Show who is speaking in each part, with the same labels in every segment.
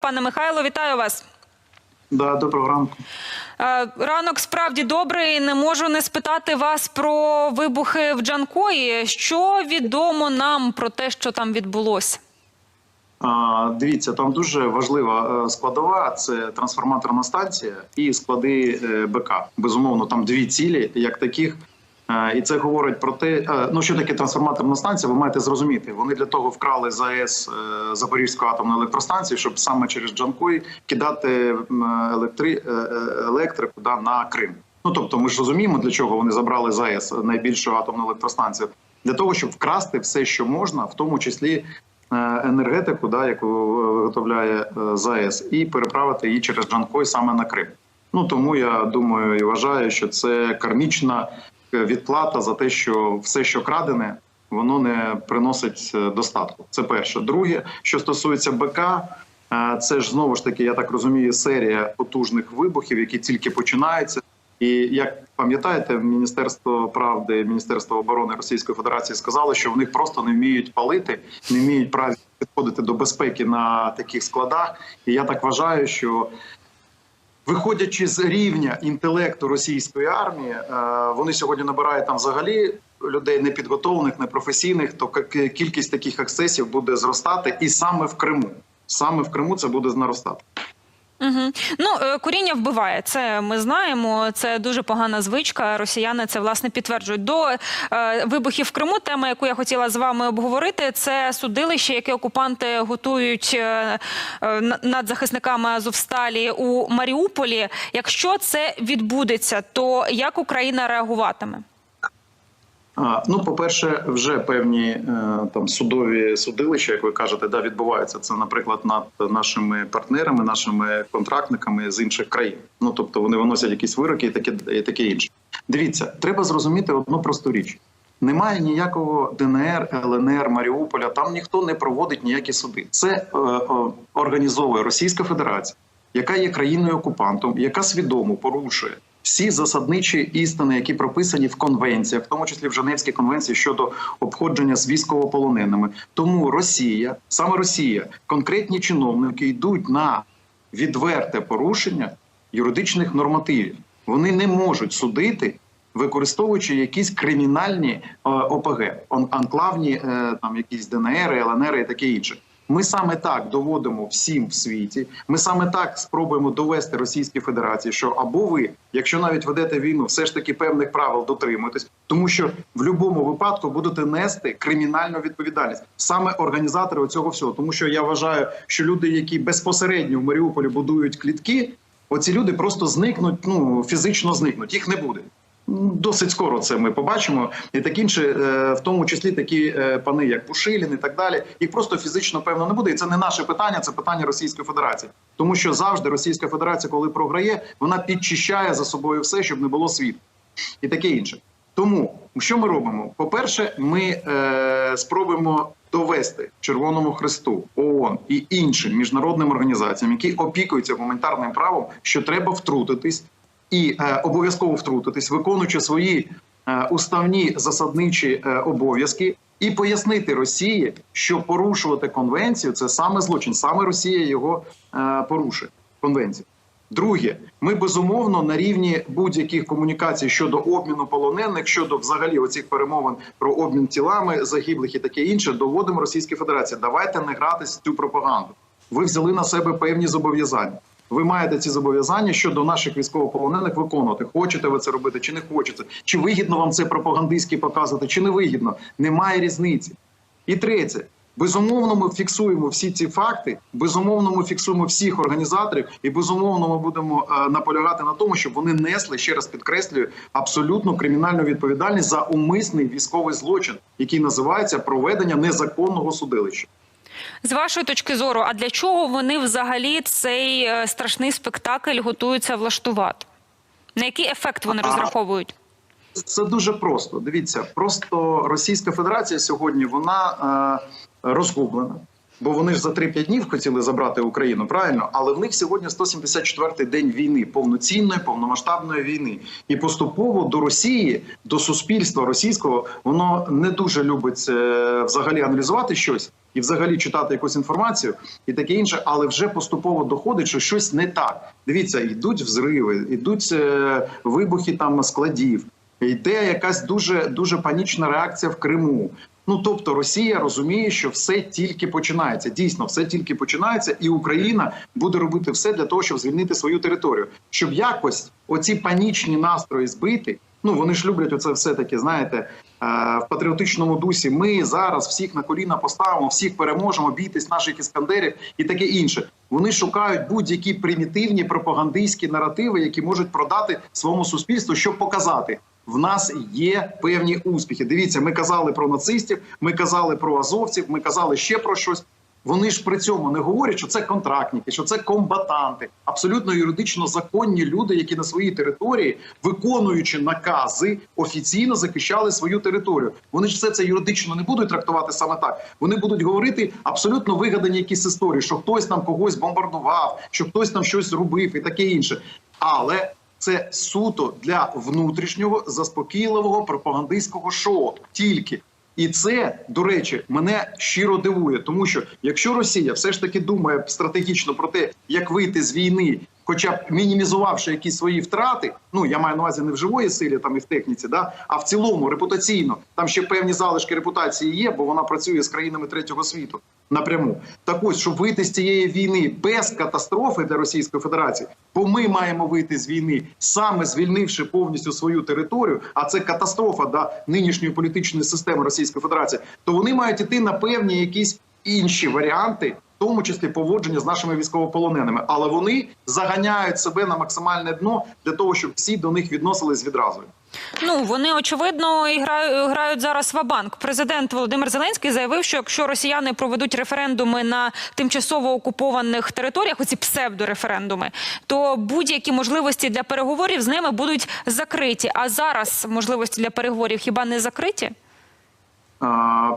Speaker 1: Пане Михайло, вітаю вас.
Speaker 2: Да, доброго ранку.
Speaker 1: Е, Ранок справді добрий. Не можу не спитати вас про вибухи в Джанкої. Що відомо нам про те, що там відбулося?
Speaker 2: Дивіться, там дуже важлива е, складова це трансформаторна станція і склади е, БК. Безумовно, там дві цілі, як таких. Е, І це говорить про те, е, ну що таке трансформаторна станція. Ви маєте зрозуміти. Вони для того вкрали з АЕС е, Запорізьку атомну електростанцію, щоб саме через Джанкой кидати електри, електрику да, на Крим. Ну тобто, ми ж розуміємо, для чого вони забрали з АЕС найбільшу атомну електростанцію, для того, щоб вкрасти все, що можна, в тому числі енергетику, да, яку виготовляє ЗАЕС, і переправити її через Джанкой саме на Крим. Ну тому я думаю і вважаю, що це кармічна відплата за те, що все, що крадене, воно не приносить е, достатку. Це перше. Друге, що стосується БК, е, це ж знову ж таки, я так розумію, серія потужних вибухів, які тільки починаються. І як пам'ятаєте, Міністерство правди, Міністерство оборони Російської Федерації сказало, що в них просто не вміють палити, не вміють правильно підходити до безпеки на таких складах. І я так вважаю, що виходячи з рівня інтелекту російської армії, е, вони сьогодні набирають там взагалі людей непідготовлених, непрофесійних, то кількість таких ексцесів буде зростати, і саме в Криму. Саме в Криму це буде наростати.
Speaker 1: Угу. Ну, е, куріння вбиває. Це ми знаємо. Це дуже погана звичка. Росіяни це власне підтверджують. До е, вибухів в Криму. Тема, яку я хотіла з вами обговорити, це судилище, яке окупанти готують е, е, на- над захисниками Азовсталі у Маріуполі. Якщо це відбудеться, то як Україна реагуватиме?
Speaker 2: Ну, по-перше, вже певні е, там судові судилища, як ви кажете, да, відбуваються. Це, наприклад, над нашими партнерами, нашими контрактниками з інших країн. Ну тобто вони виносять якісь вироки і таке, і таке інше. Дивіться, треба зрозуміти одну просту річ: немає ніякого ДНР, ЛНР, Маріуполя. Там ніхто не проводить ніякі суди. Це е, е, організовує Російська Федерація, яка є країною окупантом, яка свідомо порушує всі засадничі істини, які прописані в конвенціях, в тому числі в Женевській конвенції щодо обходження з військовополоненими. Тому Росія, саме Росія, конкретні чиновники йдуть на відверте порушення юридичних нормативів. Вони не можуть судити. Використовуючи якісь кримінальні е, ОПГ, анклавні е, там якісь ДНР, ЛНР і таке інше. Ми саме так доводимо всім в світі. Ми саме так спробуємо довести Російській Федерації, що або ви, якщо навіть ведете війну, все ж таки певних правил дотримуєтесь, тому що в будь-якому випадку будете нести кримінальну відповідальність саме організатори цього всього. Тому що я вважаю, що люди, які безпосередньо в Маріуполі будують клітки, оці люди просто зникнуть. Ну фізично зникнуть, їх не буде. Досить скоро це ми побачимо, і так інше, е, в тому числі такі е, пани, як Пушилін і так далі. Їх просто фізично певно не буде. І це не наше питання, це питання Російської Федерації. Тому що завжди Російська Федерація, коли програє, вона підчищає за собою все, щоб не було світу і таке інше. Тому що ми робимо? По-перше, ми е, спробуємо довести Червоному Христу, ООН і іншим міжнародним організаціям, які опікуються гуманітарним правом, що треба втрутитись і е, обов'язково втрутитись, виконуючи свої е, уставні засадничі е, обов'язки, і пояснити Росії, що порушувати конвенцію це саме злочин, саме Росія його е, порушує конвенцію. Друге, ми безумовно на рівні будь-яких комунікацій щодо обміну полонених, щодо взагалі оцих перемовин про обмін тілами загиблих і таке інше, доводимо Російській Федерації. Давайте не гратись в цю пропаганду. Ви взяли на себе певні зобов'язання. Ви маєте ці зобов'язання щодо наших військовополонених виконувати. Хочете ви це робити, чи не хочете? Чи вигідно вам це пропагандистськи показувати, чи не вигідно? Немає різниці. І третє. Безумовно, ми фіксуємо всі ці факти. Безумовно, ми фіксуємо всіх організаторів, і безумовно, ми будемо е, наполягати на тому, щоб вони несли ще раз підкреслюю абсолютно кримінальну відповідальність за умисний військовий злочин, який називається проведення незаконного судилища.
Speaker 1: З вашої точки зору, а для чого вони взагалі цей е, страшний спектакль готуються влаштувати? На який ефект вони розраховують?
Speaker 2: Це дуже просто. Дивіться, просто Російська Федерація сьогодні вона е, розгублена. Бо вони ж за 3-5 днів хотіли забрати Україну, правильно? Але в них сьогодні 174-й день війни, повноцінної, повномасштабної війни. І поступово до Росії, до суспільства російського, воно не дуже любить е, взагалі аналізувати щось. І взагалі читати якусь інформацію і таке інше, але вже поступово доходить, що щось не так. Дивіться, йдуть взриви, йдуть е, вибухи там складів. Йде якась дуже дуже панічна реакція в Криму. Ну тобто Росія розуміє, що все тільки починається. Дійсно, все тільки починається, і Україна буде робити все для того, щоб звільнити свою територію, щоб якось оці панічні настрої збити. Ну вони ж люблять оце все таки, знаєте, е, в патріотичному дусі. Ми зараз всіх на коліна поставимо, всіх переможемо, бійтесь наших іскандерів і таке інше. Вони шукають будь-які примітивні пропагандистські наративи, які можуть продати своєму суспільству, щоб показати. В нас є певні успіхи. Дивіться, ми казали про нацистів, ми казали про азовців, ми казали ще про щось. Вони ж при цьому не говорять, що це контрактники, що це комбатанти, абсолютно юридично законні люди, які на своїй території, виконуючи накази, офіційно захищали свою територію. Вони ж все це юридично не будуть трактувати саме так. Вони будуть говорити абсолютно вигадані якісь історії, що хтось там когось бомбардував, що хтось там щось робив і таке інше. Але це суто для внутрішнього заспокійливого пропагандистського шоу тільки. І це, до речі, мене щиро дивує, тому що якщо Росія все ж таки думає стратегічно про те, як вийти з війни, хоча б мінімізувавши якісь свої втрати, ну я маю на увазі не в живої силі, там і в техніці, да а в цілому репутаційно там ще певні залишки репутації є, бо вона працює з країнами третього світу напряму. Так ось, щоб вийти з цієї війни без катастрофи для Російської Федерації, бо ми маємо вийти з війни саме звільнивши повністю свою територію. А це катастрофа для нинішньої політичної системи Російської Федерації. То вони мають іти на певні якісь інші варіанти. Тому числі поводження з нашими військовополоненими, але вони заганяють себе на максимальне дно для того, щоб всі до них відносились відразу.
Speaker 1: Ну вони очевидно грають, зараз в банк. Президент Володимир Зеленський заявив, що якщо росіяни проведуть референдуми на тимчасово окупованих територіях, оці псевдореферендуми, то будь-які можливості для переговорів з ними будуть закриті. А зараз можливості для переговорів хіба не закриті?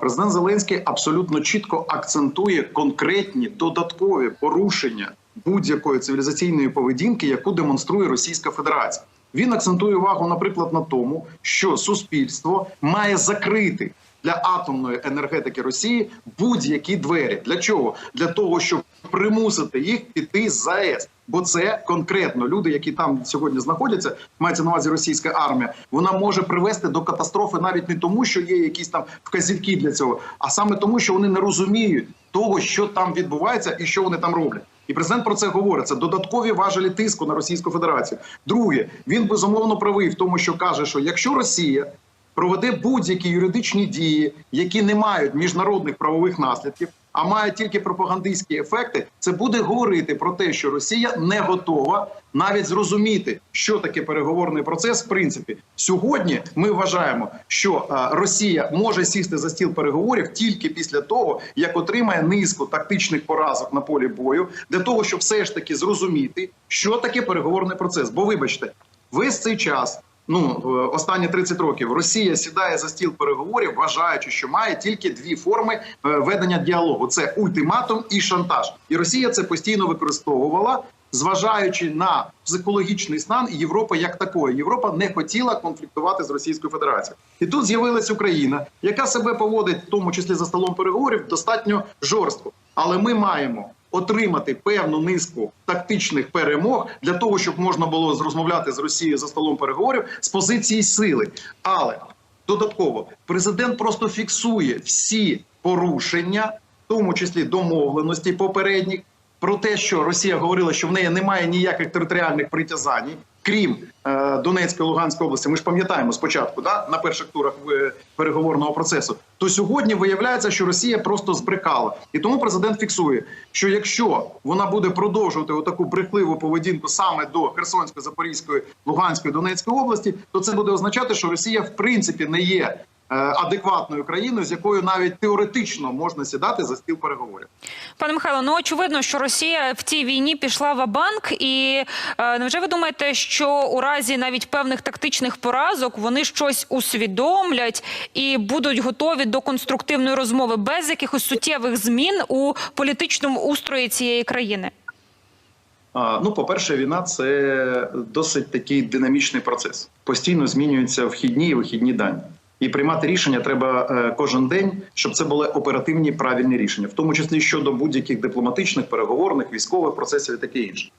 Speaker 2: Президент Зеленський абсолютно чітко акцентує конкретні додаткові порушення будь-якої цивілізаційної поведінки, яку демонструє Російська Федерація. Він акцентує увагу, наприклад, на тому, що суспільство має закрити для атомної енергетики Росії будь-які двері. Для чого? Для того, щоб примусити їх піти з ЗАЕС. Бо це конкретно люди, які там сьогодні знаходяться, мається на увазі російська армія. Вона може привести до катастрофи навіть не тому, що є якісь там вказівки для цього, а саме тому, що вони не розуміють того, що там відбувається і що вони там роблять. І президент про це говорить. Це додаткові важелі тиску на Російську Федерацію. Друге, він безумовно правий в тому, що каже, що якщо Росія проведе будь-які юридичні дії, які не мають міжнародних правових наслідків, а мають тільки пропагандистські ефекти, це буде говорити про те, що Росія не готова навіть зрозуміти, що таке переговорний процес. В принципі, сьогодні ми вважаємо, що е, Росія може сісти за стіл переговорів тільки після того, як отримає низку тактичних поразок на полі бою, для того, щоб все ж таки зрозуміти, що таке переговорний процес. Бо, вибачте, весь цей час. Ну, е, останні 30 років Росія сідає за стіл переговорів, вважаючи, що має тільки дві форми е, ведення діалогу: це ультиматум і шантаж. І Росія це постійно використовувала, зважаючи на психологічний стан Європи як такої. Європа не хотіла конфліктувати з Російською Федерацією. І тут з'явилась Україна, яка себе поводить, в тому числі за столом переговорів, достатньо жорстко. Але ми маємо отримати певну низку тактичних перемог для того, щоб можна було розмовляти з Росією за столом переговорів з позиції сили. Але додатково президент просто фіксує всі порушення, в тому числі домовленості попередніх, про те, що Росія говорила, що в неї немає ніяких територіальних притязань, крім е, Донецької Луганської області. Ми ж пам'ятаємо спочатку, да, на перших турах е, переговорного процесу. То сьогодні виявляється, що Росія просто збрехала, і тому президент фіксує, що якщо вона буде продовжувати отаку брехливу поведінку саме до Херсонської, Запорізької, Луганської, Донецької області, то це буде означати, що Росія в принципі не є. Е, Адекватною країною, з якою навіть теоретично можна сідати за стіл переговорів.
Speaker 1: Пане Михайло, ну очевидно, що Росія в цій війні пішла в банк, і е, невже ви думаєте, що у разі навіть певних тактичних поразок вони щось усвідомлять і будуть готові до конструктивної розмови без якихось суттєвих змін у політичному устрої цієї країни?
Speaker 2: Ну, по-перше, війна це досить такий динамічний процес. Постійно змінюються вхідні і вихідні дані. І приймати рішення треба е, кожен день, щоб це були оперативні правильні рішення, в тому числі щодо будь-яких дипломатичних, переговорних, військових процесів і таке інше.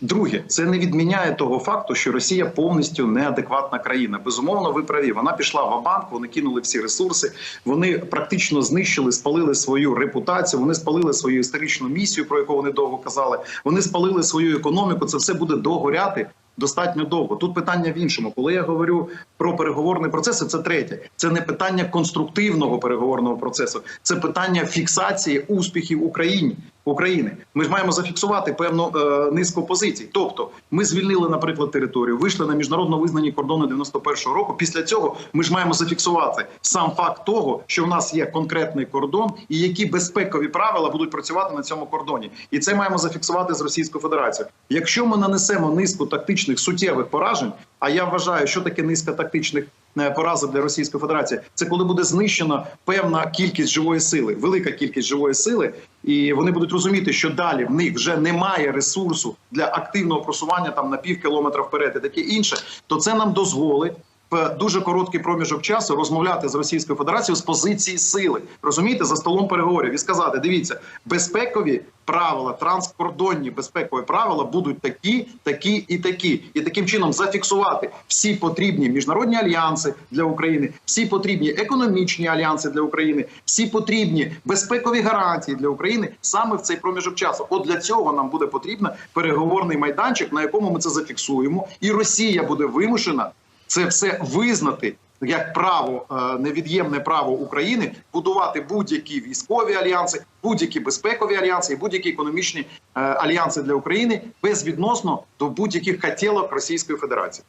Speaker 2: Друге, це не відміняє того факту, що Росія повністю неадекватна країна. Безумовно, ви праві. Вона пішла в банк, вони кинули всі ресурси, вони практично знищили, спалили свою репутацію, вони спалили свою історичну місію, про яку вони довго казали. Вони спалили свою економіку. Це все буде догоряти. Достатньо довго тут питання в іншому. Коли я говорю про переговорний процес, це третє. Це не питання конструктивного переговорного процесу, це питання фіксації успіхів Україні України. Ми ж маємо зафіксувати певну е, низку позицій. Тобто, ми звільнили, наприклад, територію, вийшли на міжнародно визнані кордони 91-го року. Після цього ми ж маємо зафіксувати сам факт того, що в нас є конкретний кордон, і які безпекові правила будуть працювати на цьому кордоні. І це маємо зафіксувати з Російською Федерацією. Якщо ми нанесемо низку тактичних суттєвих поражень, а я вважаю, що таке низка тактичних поразок для Російської Федерації, це коли буде знищена певна кількість живої сили, велика кількість живої сили, і вони будуть розуміти, що далі в них вже немає ресурсу для активного просування там на пів кілометра вперед і таке інше, то це нам дозволить. В дуже короткий проміжок часу розмовляти з Російською Федерацією з позиції сили, розумієте, за столом переговорів і сказати: дивіться, безпекові правила, транскордонні безпекові правила будуть такі, такі і такі, і таким чином зафіксувати всі потрібні міжнародні альянси для України, всі потрібні економічні альянси для України, всі потрібні безпекові гарантії для України саме в цей проміжок часу. От для цього нам буде потрібен переговорний майданчик, на якому ми це зафіксуємо, і Росія буде вимушена це все визнати як право е, невід'ємне право України будувати будь-які військові альянси, будь-які безпекові альянси і будь-які економічні е, альянси для України безвідносно до будь-яких хотілок Російської Федерації.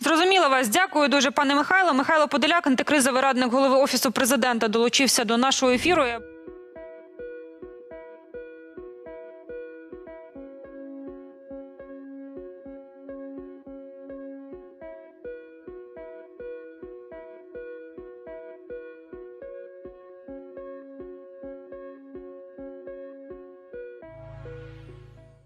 Speaker 1: Зрозуміло вас. Дякую дуже, пане Михайло. Михайло Подоляк, антикризовий радник голови офісу президента, долучився до нашого ефіру.